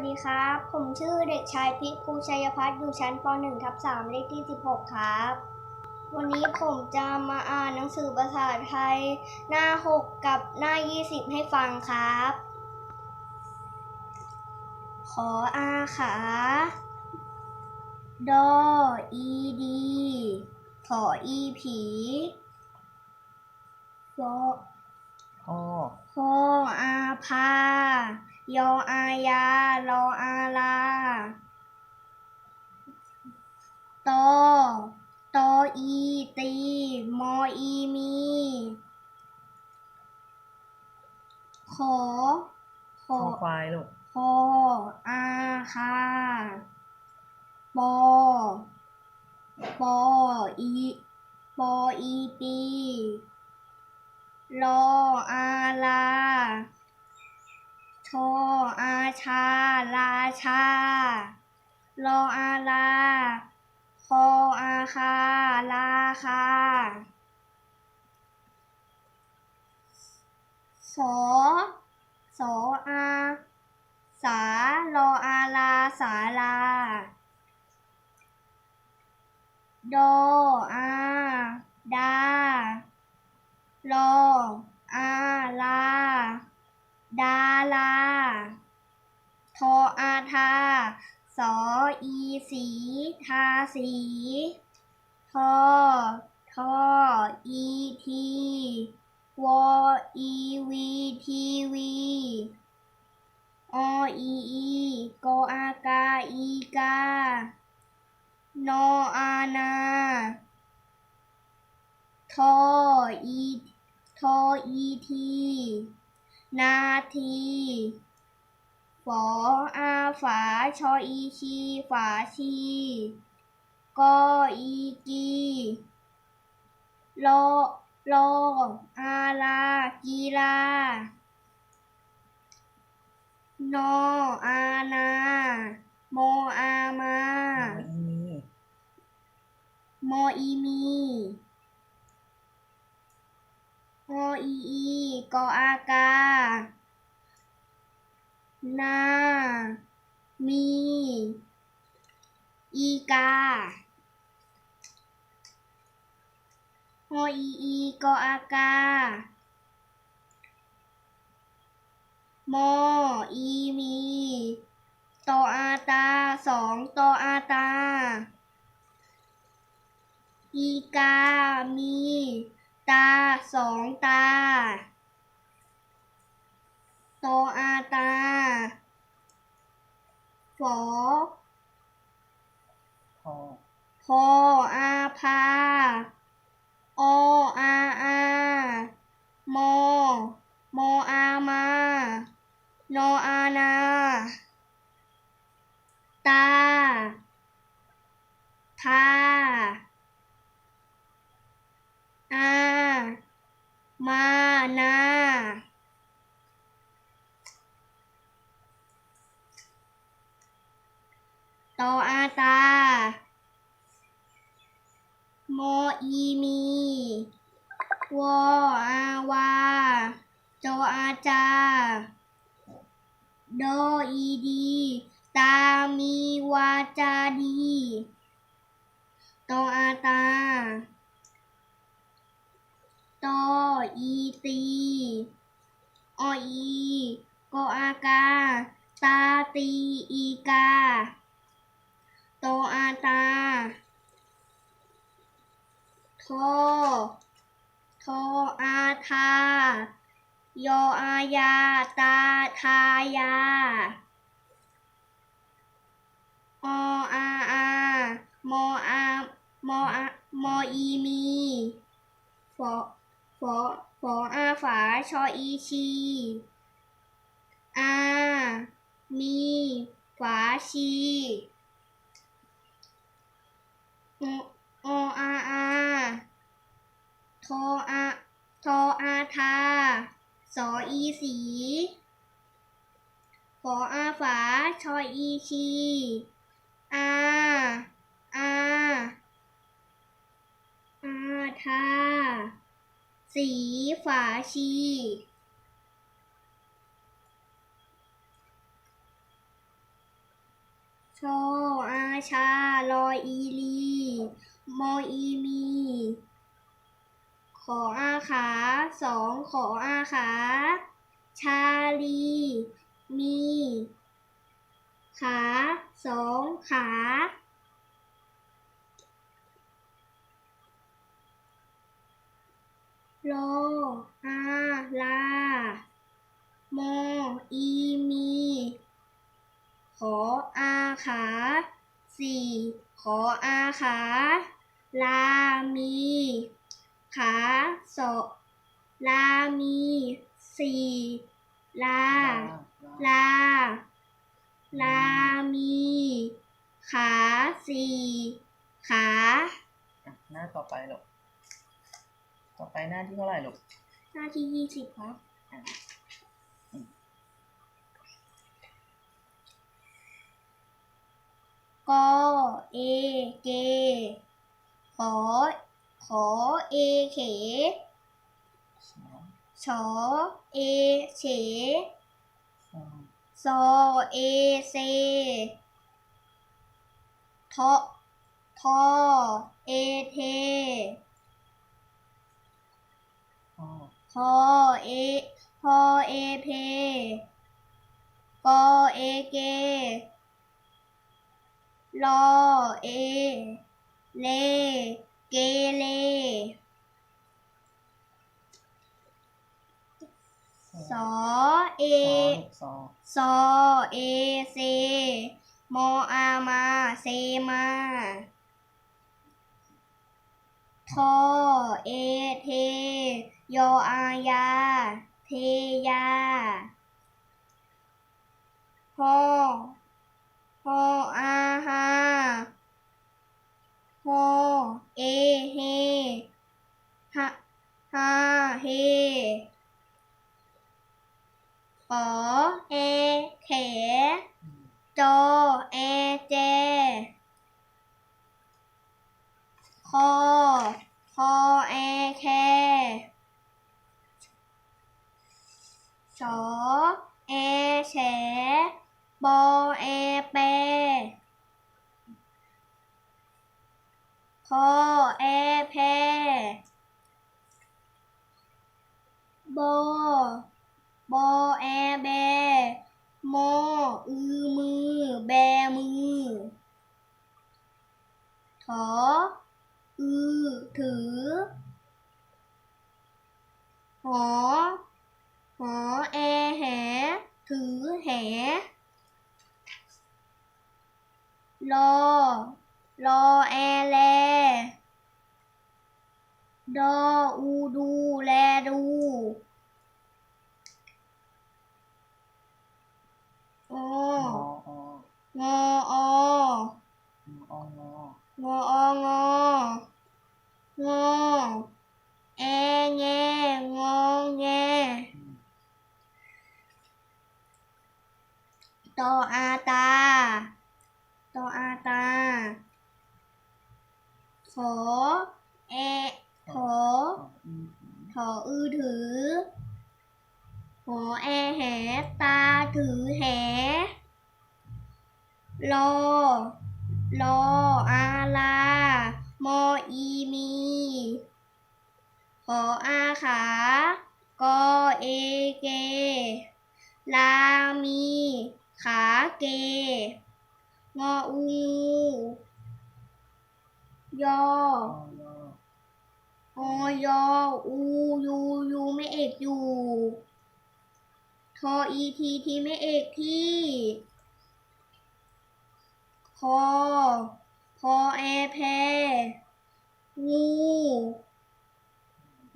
วัสดีครับ ผมชื่อเด็กชายพิภูชัยพัฒน์อยู่ชั้นป .1 ทับ3เลขที่ 16 ครับ วันนี้ผมจะมาอ่านหนังสือภาษาไทย หน้า 6 กับหน้า 20 ให้ฟังครับ ขออาขาดออีดีขออีผีฟอ พ่อโฮอาพายออายาลออาลาโตโตอีตีมออีมีขอขพ่ออควายลูกพออาคาปอปออีปออีปี รออาลาชออาชา ลาชารออาลาคออาคา ลาคาสอสออา สา ลออาลา สาลาโดอา ดาโลอ สออีสีทาสีทอทออีทีวออีวีทีวีออีอีกออากาอีกานออานาทออีทออีที นาที ออาฝาชออีชีฝาชีกออีกีโลโลอาลากีฬานออานาโมอามาอีมีโมอีมีโออีอีกออากา นา มี อีกาโออีอีกออากาโมอีมี ตออาตาสองตออาตา อีกา มี ตาสองตาโตอาตา ฝอพ่อพออาพาออาอาโมโมอามาโนอานา ตา ทาอา อีดี ตามีวาจาดีโตอาตาโตอีตีออีกออากา ตาตีอีกาโตอาตาโทโทอาทา ยอายา ตาทายา ออาอาโมอาโมอาโมอีมีฝอฝอฝออาฝา ชออีชี อา มี ฝาชีโอออาอาทอาทอา สออีสีฝออาฝาชออีชีอาอาอาทาสีฝาชีโชออาชาลอยอีลี มออีมี ออาขาสองขออาขา ชาลี มี ขาสองขา โลอาลา โม อีมี ขออาขาสี่ขออาขา ขา อะหน้าต่อไปลูกต่อไปหน้าที่เท่าไหร่ลูกหน้าที่ยี่สิบครับ อะอืมกอเอเกขอขอเอเขสองชอเอเฉสองซอเอเซทอ ทอเอเทพอเอพอเอเพกอเอเกลอเอ เล เกเลสอเอสองซอเอเซมออามา เซมา ทอเอเท ยออายา เทยาพอพออาฮาพอเอเฮฮะฮาเฮ ขอเอเข อืม จอเอเจ คอ คอเอแคสอเอ แฉบอเอเปคอเอแพบอบอแอแบมออือมือ แบมือถออือถือหอ หอแอแห ถือแห รอ รอแอแล ดออูดูแลดู โอ งออ งอองององอององอแอแงงองแงอืมต อออาตาขอแอขออืมถออือถือหอแอแหตาถือแหรอรออาลา มออีมี ขออาขากอเอเก ลามี ขาเก งออูยออยอยออูยูยูไม่เอกอยู่ ทออีทีทีไม่เอกที่ คอพอแอแพงู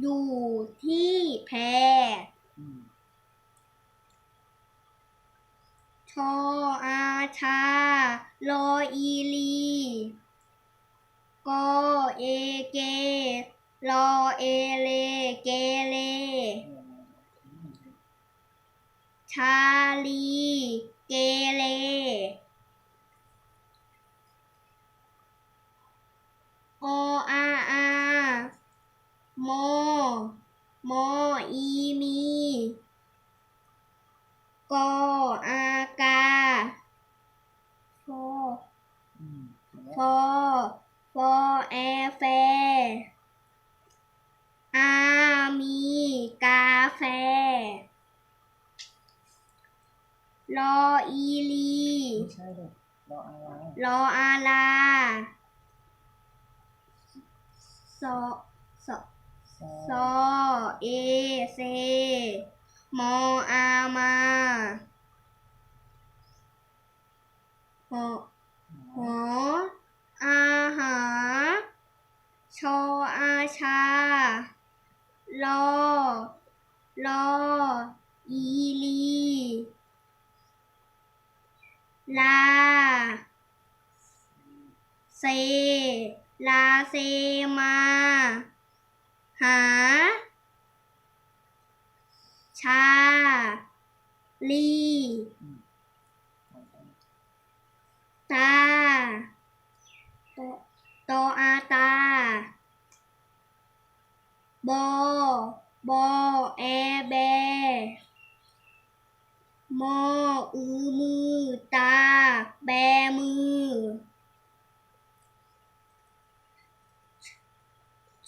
อยู่ที่แพชออาชาลออีลีกอเอเกลอเอเลเกเล ชาลี เกเล โออาอา โมโมอี มี กออากาโฟ อฟอแอแฟอามีกาแฟรออีลี ไม่ใช่ลูกรออะไร รออาลาสอสอ ซอซเอเซมออามาหอหออาหา ชออาชา ลอ ลอ อีลี ลา เซ ลาเซมา หา ชา ลี ตาโตโตอาตา บอบอแอแบ มออือมือ ตา แบมือ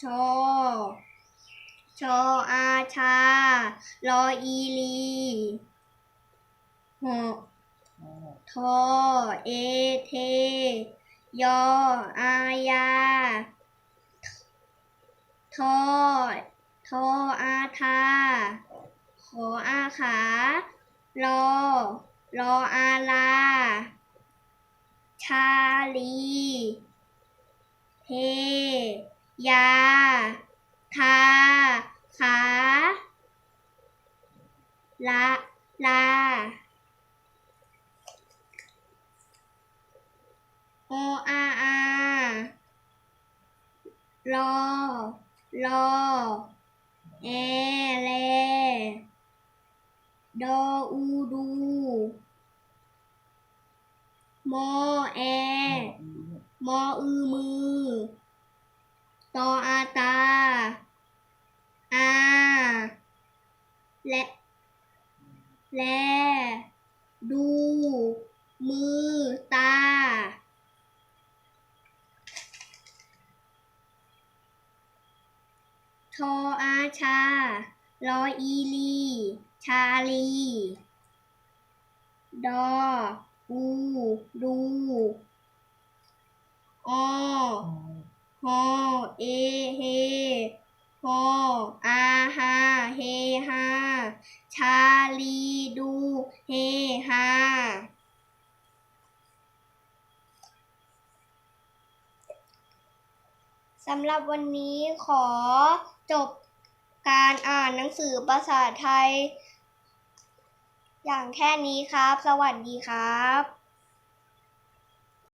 ชอ ชออาชารออีลีหออ๋อทอเอเท ยออายา ทอ ทออาทา ขออาขา รอ รออาลา ชาลี เท ยา ทา ขาละลาโออาอารอรอแอแลดออูดูมอแอมออือมือตออาตา และ แล ดู มือ ตา ทออาชารออีลี ชาลี ดอ อู ดูอ่อฮอเอ เฮฮออาฮา เฮฮา ชาลีดูเฮฮาสำหรับวันนี้ขอจบการอ่านหนังสือภาษาไทย อย่างแค่นี้ครับ สวัสดีครับ